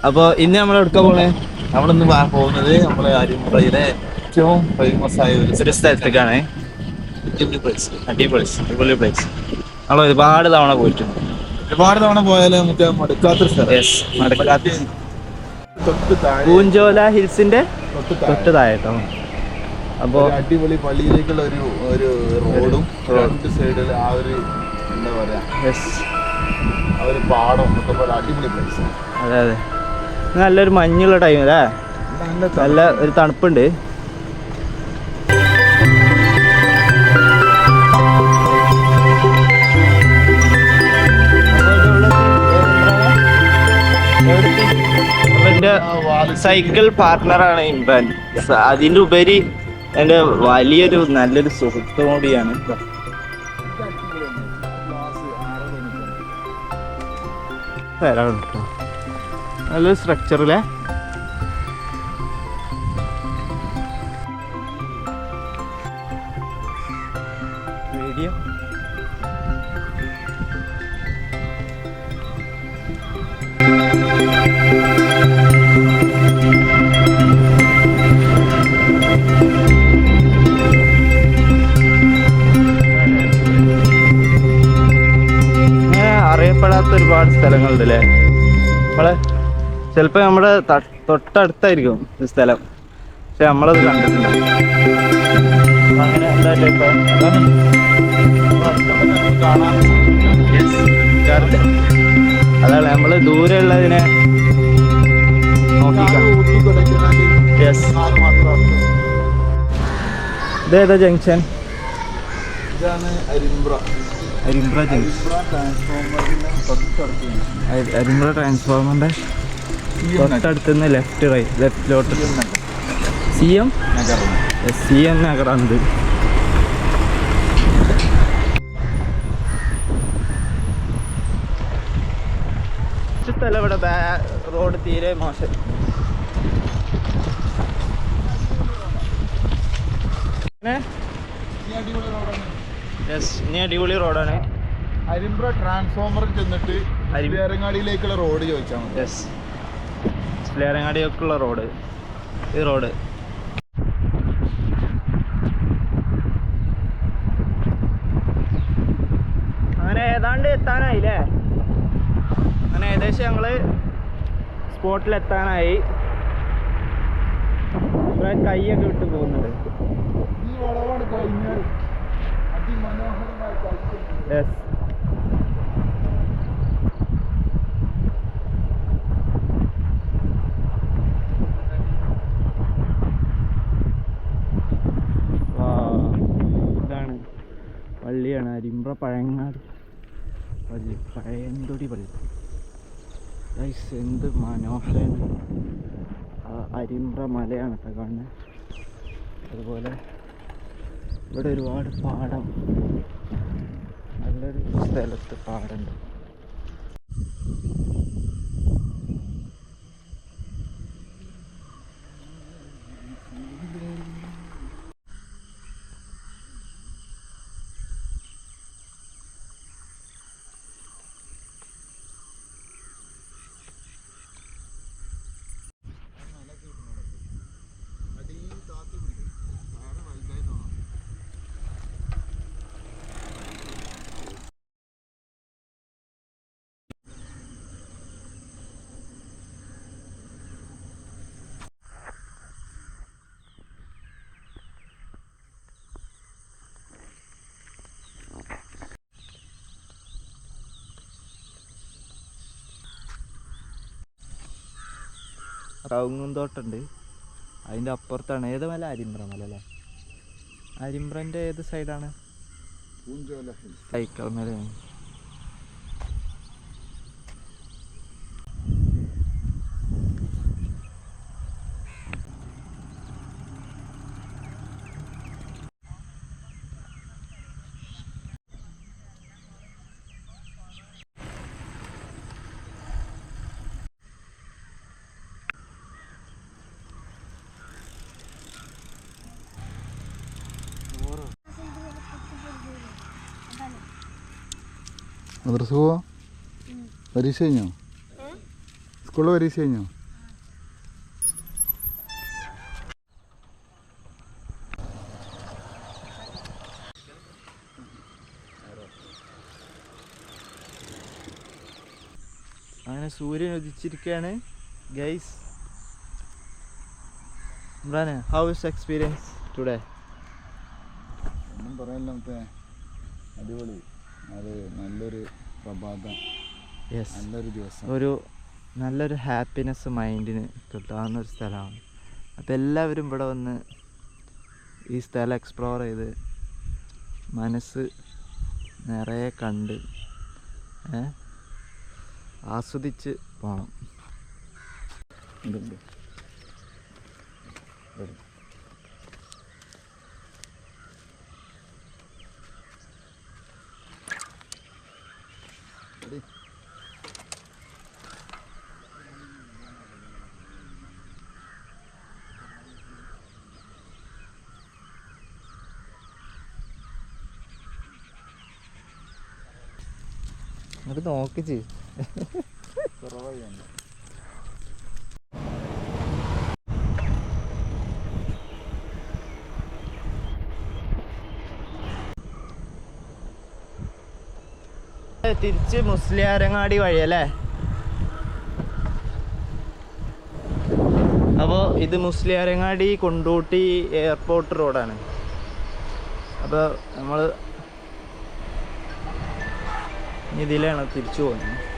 അപ്പൊ ഇന്ന് നമ്മൾ എടുക്കാൻ പോണേ? നമ്മളിന്ന് പോകുന്നത് നമ്മളെ അരിമുറയിലെ ഏറ്റവും ഫേമസ് ആയ ഒരു സ്ഥലത്തേക്കാണ്. അടിപൊളി. അടിപൊളി അടിപൊളി പ്ലേസ് നമ്മൾ ഒരുപാട് തവണ പോയിട്ടുണ്ട്. ഒരുപാട് തവണ പോയാലും നമുക്ക് മടുക്കാത്തൊരു സ്ഥലം. യെസ് മടക്കാത്ത പൂഞ്ചോല ഹിൽസിന്റെ തൊട്ട് താഴെട്ടോ താഴെ കേട്ടോ അപ്പോ അടിപൊളി പള്ളിയിലേക്കുള്ള ഒരു ഒരു റോഡും രണ്ട് സൈഡിൽ ആ ഒരു എന്താ പറയാ യെസ് ആ ഒരു പാടം ഒക്കെ പോലെ അടിപൊളി പ്ലേസ് അതെ അതെ. നല്ലൊരു മഞ്ഞുള്ള ടൈം അല്ലേ നല്ല ഒരു തണുപ്പുണ്ട്. എന്റെ സൈക്കിൾ പാർട്ട്ണറാണ് ഇമ്രാൻ അതിന്റെ ഉപരി എന്റെ വലിയൊരു നല്ലൊരു സുഹൃത്തും കൂടിയാണ്. വരാം. കേട്ടോ നല്ലൊരു സ്ട്രക്ചറിലെ ഇങ്ങനെ അറിയപ്പെടാത്ത ഒരുപാട് സ്ഥലങ്ങളുണ്ട് അല്ലേ നമ്മളെ ചിലപ്പോൾ നമ്മുടെ തൊട്ടടുത്തായിരിക്കും സ്ഥലം. പക്ഷെ നമ്മളത് കണ്ടിട്ടില്ല. അപ്പൊ അങ്ങനെ എന്തായാലും ഇപ്പൊ അതാണ് നമ്മൾ ദൂരെ ഉള്ളതിനെ നോക്കിക്കാം യെസ് ഇതേതാ ജംഗ്ഷൻ? ഇതാണ് അരിമ്പ്ര. അരിമ്പ്ര ജംഗ്ഷൻ. അരിമ്പ്ര ട്രാൻസ്ഫോമറിന്റെ തൊട്ടടുത്ത് അരിമ്പ്ര ട്രാൻസ്ഫോമറിന്റെ തൊട്ടടുത്ത് നിന്ന് ലെഫ്റ്റ് റൈറ്റ് ലെഫ്റ്റിലോട്ട് സി എം നഗരം സി എം നഗറാണിത്. സ്ഥലം ഇവിടെ റോഡ് തീരെ മോശം. അടിപൊളി റോഡാണ്. അരിമ്പ്ര ട്രാൻസ്ഫോമറിൽ ചെന്നിട്ട് അരി- റോഡ് ചോദിച്ചാൽ മതി. യെസ് സ്ലേറങ്ങാടിയൊക്കെയുള്ള റോഡ്. ഈ റോഡ്. അങ്ങനെ ഏതാണ്ട് എത്താനായില്ലേ? അങ്ങനെ ഏകദേശം ഞങ്ങൾ സ്പോട്ടിൽ എത്താനായി കൈയൊക്കെ വിട്ട് പോകുന്നുണ്ട്. യെസ് ഇതാണ് പള്ളിയാണ് അരിമ്പ്ര പഴങ്ങാടി. പള്ളി പഴയന്തൊടി പള്ളി എന്ത് മനോഹരമാണ് അരിമ്പ്ര മലയാണ് കേട്ടോ കാണുന്നത് അതുപോലെ ഇവിടെ ഒരുപാട് പാടം. നല്ലൊരു സ്ഥലത്ത് പാടുണ്ട്. റൗങ്ങും തോട്ടുണ്ട്. അതിന്റെ അപ്പുറത്താണ്. ഏത് മല? അരിമ്പ്ര മല അല്ലേ? അരിമ്പ്രന്റെ ഏത് സൈഡാണ് സൈക്കിൾ മലയാണ്. മദ്രസ പോവാ? പരീക്ഷ കഴിഞ്ഞോ? സ്കൂളിൽ പരീക്ഷ കഴിഞ്ഞോ? അങ്ങനെ സൂര്യൻ ഉദിച്ചിരിക്കുകയാണ്. ഗൈസ് ഇമ്രാന് ഹൗ ഇസ് എക്സ്പീരിയൻസ് ടുഡേ ഒന്നും പറയാനില്ല അടിപൊളി. അത് നല്ലൊരു പ്രഭാതം. നല്ലൊരു ദിവസം. ഒരു നല്ലൊരു ഹാപ്പിനെസ് മൈൻഡിന് കിട്ടാവുന്ന ഒരു സ്ഥലമാണ്. അപ്പോൾ എല്ലാവരും ഇവിടെ വന്ന് ഈ സ്ഥലം എക്സ്പ്ലോർ ചെയ്ത് മനസ്സ് നിറയെ കണ്ട് ആസ്വദിച്ച് പോകണം ഇതുണ്ട്. എന്നിട്ട് നോക്കിച്ച്. തിരിച്ച് മുസ്ലിയാരങ്ങാടി വഴിയല്ലേ അപ്പോൾ ഇത് മുസ്ലിയാരങ്ങാടി കൊണ്ടോട്ടി എയർപോർട്ട് റോഡാണ് അപ്പോൾ നമ്മൾ ഇതിലാണ് തിരിച്ചു പോകുന്നത്.